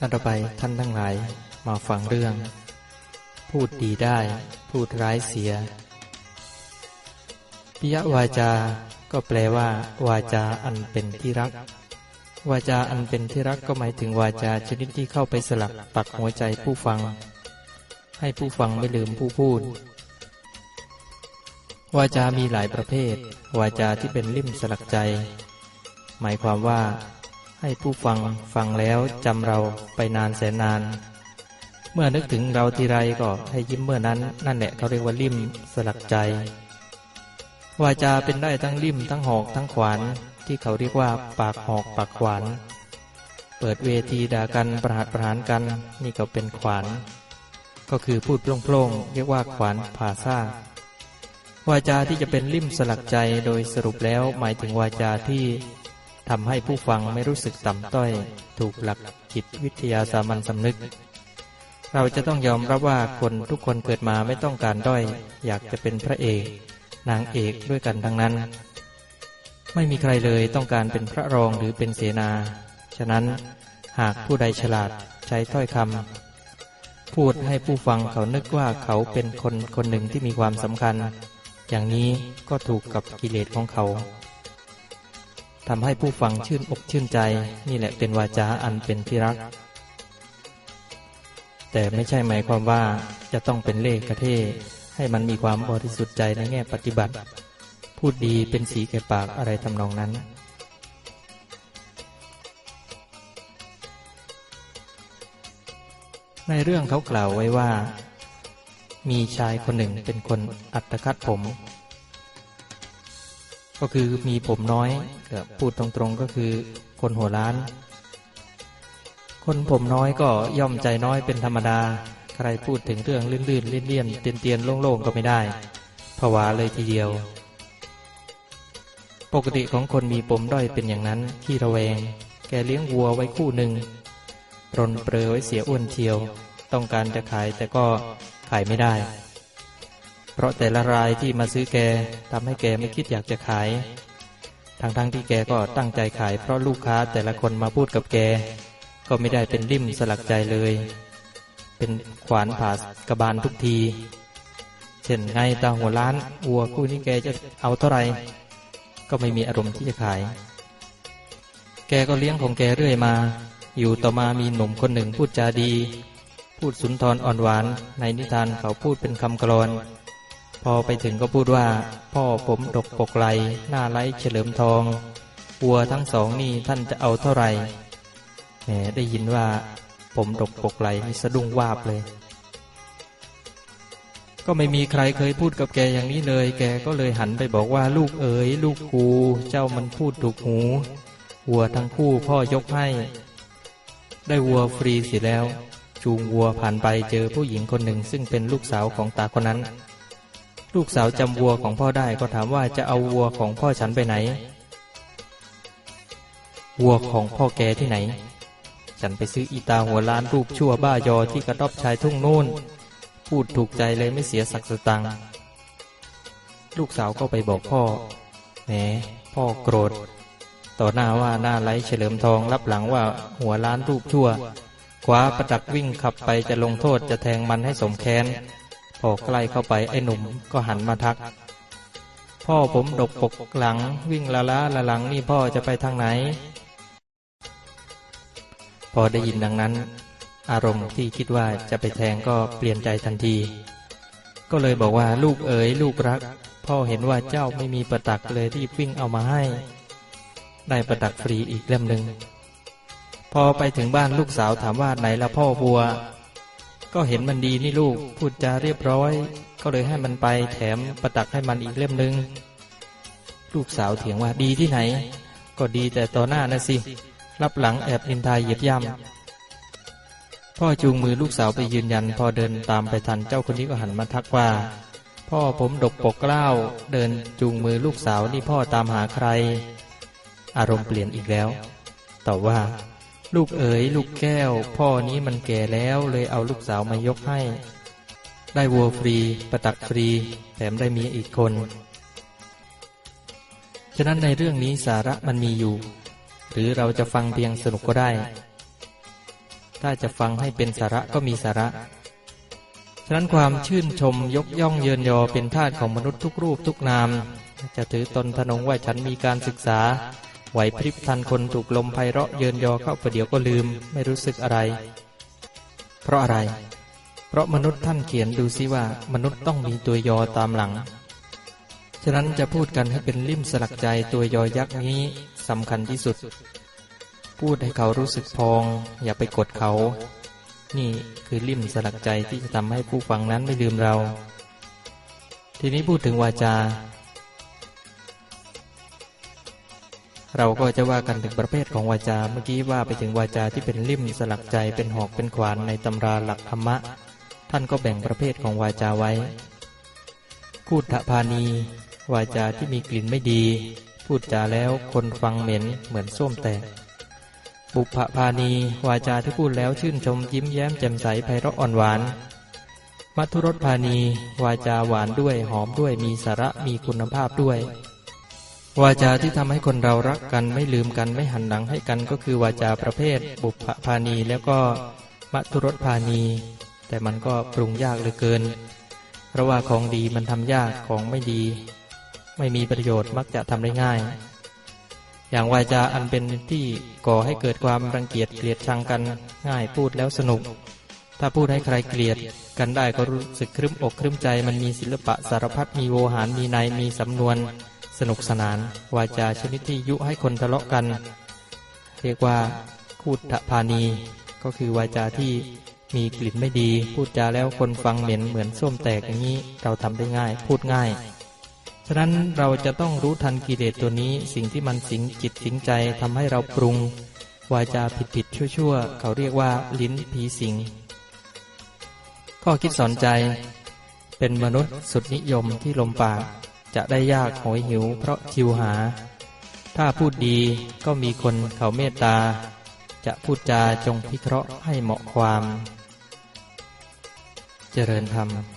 อันต่อไปท่านทั้งหลายมาฟังเรื่อง พูดดีได้ พูดร้ายเสียปิยวาจา ก็แปลว่า วาจาอันเป็นที่รัก วาจาอันเป็นที่รักก็หมายถึงวาจาชนิดที่เข้าไปสลักปักหัวใจผู้ฟัง ให้ผู้ฟังไม่ลืมผู้พูด วาจามีหลายประเภท วาจาที่เป็นลิ่มสลักใจ หมายความว่า ให้ผู้ฟังฟังแล้วจำเราไปนานแสนนาน เมื่อนึกถึงเราทีไรก็ให้ยิ้มเมื่อนั้น นั่นแหละเขาเรียกว่าลิ่มสลักใจ วาจาเป็นได้ทั้งลิ่มทั้งหอกทั้งขวานที่เขาเรียกว่าปากหอกปากขวาน เปิดเวทีด่ากันประหารประหารกัน นี่ก็เป็นขวาน ก็คือพูดโปร่งๆเรียกว่าขวานผ่าซ่าวาจาที่จะเป็นลิ่มสลักใจโดยสรุปแล้วหมายถึงวาจาที่ ทำให้ผู้ฟังไม่รู้สึกต่ำต้อย ถูกหลักจิตวิทยาสามัญสำนึก เราจะต้องยอมรับว่าคนทุกคนเกิดมาไม่ต้องการด้อย อยากจะเป็นพระเอก นางเอกด้วยกันทั้งนั้น ไม่มีใครเลยต้องการเป็นพระรองหรือเป็นเสนา ฉะนั้นหากผู้ใดฉลาดใช้ถ้อยคำพูดให้ผู้ฟังเขานึกว่าเขาเป็นคนคนหนึ่งที่มีความสำคัญ อย่างนี้ก็ถูกกับกิเลสของเขา ทำให้ผู้ฟังชื่นอกชื่นใจ นี่แหละเป็นวาจาอันเป็นที่รัก แต่ไม่ใช่หมายความว่าจะต้องเป็นเลขกระเทให้มันมีความบริสุทธิ์ใจในแง่ปฏิบัติ พูดดีเป็นสีแก่ปากอะไรทำนองนั้น ในเรื่องเขากล่าวไว้ว่า มีชายคนหนึ่งเป็นคนอัตคัดผม ก็คือมีผมน้อยพูดตรงๆก็คือคนหัวล้าน คนผมน้อยก็ย่อมใจน้อยเป็นธรรมดา ใครพูดถึงเรื่องลื่นๆเลี่ยนๆเตียนๆโล่งๆก็ไม่ได้ผวาเลยทีเดียว ปกติของคนมีผมด้อยเป็นอย่างนั้นที่ระแวง แกเลี้ยงวัวไว้คู่หนึ่งรนเปรอไว้เสียอ้วนเทียว ต้องการจะขายแต่ก็ขายไม่ได้ เพราะแต่ละรายที่มาซื้อแกทำให้แกไม่คิดอยากจะขาย ทั้งๆทที่แกก็ตั้งใจขาย เพราะลูกค้าแต่ละคนมาพูดกับแก ก็ไม่ได้เป็นริมสลักใจเลย เป็นขวานผ่ากระบาลทุกที เช่นไงตาหัวล้านวัวคู่นี้แกจะเอาเท่าไหร่ก็ไม่มีอารมณ์ที่จะขาย แกก็เลี้ยงของแกเรื่อยมา อยู่ต่อมามีหนุ่มคนหนึ่งพูดจาดี พูดสุนทรอ่อนหวาน ในนิทานเขาพูดเป็นคำกรอน พอไปถึงก็พูดว่า พ่อผมดกปกไหลหน้าไร้เฉลิมทองวัวทั้งสองนี่ท่านจะเอาเท่าไหร่แหมได้ยินว่า ผมดกปกไหลมีสะดุ้งวาบเลย ก็ไม่มีใครเคยพูดกับแกอย่างนี้เลย แกก็เลยหันไปบอกว่าลูกเอ๋ยลูกกูเจ้ามันพูดถูกหูวัวทั้งคู่พ่อยกให้ ได้วัวฟรีเสียแล้ว จูงวัวผ่านไปเจอผู้หญิงคนหนึ่งซึ่งเป็นลูกสาวของตาคนนั้น ลูกสาวจำวัวของพ่อได้ก็ถามว่าจะเอาวัวของพ่อฉันไปไหน วัวของพ่อแกที่ไหน ฉันไปซื้ออีตาหัวล้านรูปชั่วบ้ายอที่กระต๊อบชายทุ่งนู่น พูดถูกใจเลยไม่เสียสักสตังค์ลูกสาวก็ไปบอกพ่อแหมพ่อโกรธ ต่อหน้าว่าหน้าไร้เฉลิมทองรับหลังว่าหัวล้านรูปชั่วคว้าประดักวิ่งขับไปจะลงโทษจะแทงมันให้สมแค้น พอใกล้เข้าไปไอ้หนุ่มก็หันมาทัก พ่อผมดกปกหลังวิ่งละละละหลังนี่พ่อจะไปทางไหน พอได้ยินดังนั้น อารมณ์ที่คิดว่าจะไปแทงก็เปลี่ยนใจทันที ก็เลยบอกว่าลูกเอ๋ยลูกรัก พ่อเห็นว่าเจ้าไม่มีประตักเลยรีบวิ่งเอามาให้ ได้ประตักฟรีอีกเล่มหนึ่งพอไปถึงบ้านลูกสาวถามว่าไหนละพ่อบัว ก็เห็นมันดีนี่ลูก พูดจาเรียบร้อย ก็เลยให้มันไปแถมประตักให้มันอีกเล่มหนึ่งลูกสาวเถียงว่าดีที่ไหน ก็ดีแต่ต่อหน้านะสิ รับหลังแอบนินทาเหยียบย่ำพ่อจูงมือลูกสาวไปยืนยัน พอเดินตามไปทันเจ้าคนนี้ก็หันมาทักว่า พ่อผมดกปกเกล้า เดินจูงมือลูกสาวนี่พ่อตามหาใคร อารมณ์เปลี่ยนอีกแล้วตอบว่า ลูกเอ๋ยลูกแก้ว พ่อนี้มันแก่แล้วเลยเอาลูกสาวมายกให้ ได้วัวฟรี ประตักฟรี แถมได้มีอีกคน ฉะนั้นในเรื่องนี้สาระมันมีอยู่ หรือเราจะฟังเพียงสนุกก็ได้ ถ้าจะฟังให้เป็นสาระก็มีสาระ ฉะนั้นความชื่นชมยกย่องเยินยอเป็นทาสของมนุษย์ทุกรูปทุกนาม จะถือตนทนงว่าฉันมีการศึกษา ไหวพริบทันคนถูกลมไพเราะเยินยอเข้าประเดี๋ยวก็ลืม ไม่รู้สึกอะไร เพราะอะไร เพราะมนุษย์ท่านเขียนดูซิว่ามนุษย์ต้องมีตัวยอตามหลัง ฉะนั้นจะพูดกันให้เป็นลิ่มสลักใจตัวยอยักษ์นี้สำคัญที่สุด พูดให้เขารู้สึกพอง อย่าไปกดเขา นี่คือลิ่มสลักใจที่จะทำให้ผู้ฟังนั้นไม่ลืมเรา ทีนี้พูดถึงวาจา เราก็จะว่ากันถึงประเภทของวาจา เมื่อกี้ว่าไปถึงวาจาที่เป็นลิ่มสลักใจเป็นหอกเป็นขวานในตำราหลักธรรมะ ท่านก็แบ่งประเภทของวาจาไว้พูดทพานี วาจาที่มีกลิ่นไม่ดี พูดจาแล้วคนฟังเหม็นเหมือนส้วมแตกบุพพานี วาจาที่พูดแล้วชื่นชมยิ้มแย้มแจ่มใสไพเราะอ่อนหวานมัทุรสพานี วาจาหวานด้วยหอมด้วยมีสาระมีคุณภาพด้วย วาจาที่ทำให้คนเรารักกันไม่ลืมกันไม่หันหลังให้กันก็คือวาจาประเภท บุพพานีแล้วก็มัทุรสพานี แต่มันก็ปรุงยากเหลือเกิน เพราะว่าของดีมันทำยากของไม่ดี ไม่มีประโยชน์มักจะทำได้ง่าย อย่างวาจาอันเป็นที่ก่อให้เกิดความรังเกียจเกลียดชังกันง่ายพูดแล้วสนุก ถ้าพูดให้ใครเกลียดกันได้ก็รู้สึกครึ้มอกครึ้มใจมันมีศิลปะสารพัดมีโวหารมีในมีสำนวน สนุกสนาน วาจาชนิดที่ยุให้คนทะเลาะกัน เรียกว่าคูดพานีก็คือวาจาที่มีกลิ่นไม่ดี พูดจาแล้วคนฟังเหม็นเหมือนส้มแตกอย่างนี้เราทำได้ง่าย พูดง่าย ฉะนั้นเราจะต้องรู้ทันกิเลสตัวนี้ สิ่งที่มันสิงจิตสิงใจทำให้เราปรุง วาจาผิดผิดชั่วชั่วๆเขาเรียกว่าลิ้นผีสิงข้อคิดสอนใจ เป็นมนุษย์สุดนิยมที่ลมปาก จะได้ยากหอยหิว เพราะคิวหา ถ้าพูดดีก็มีคนเขาเมตตา จะพูดจาจงพิเคราะห์ให้เหมาะความ เจริญธรรม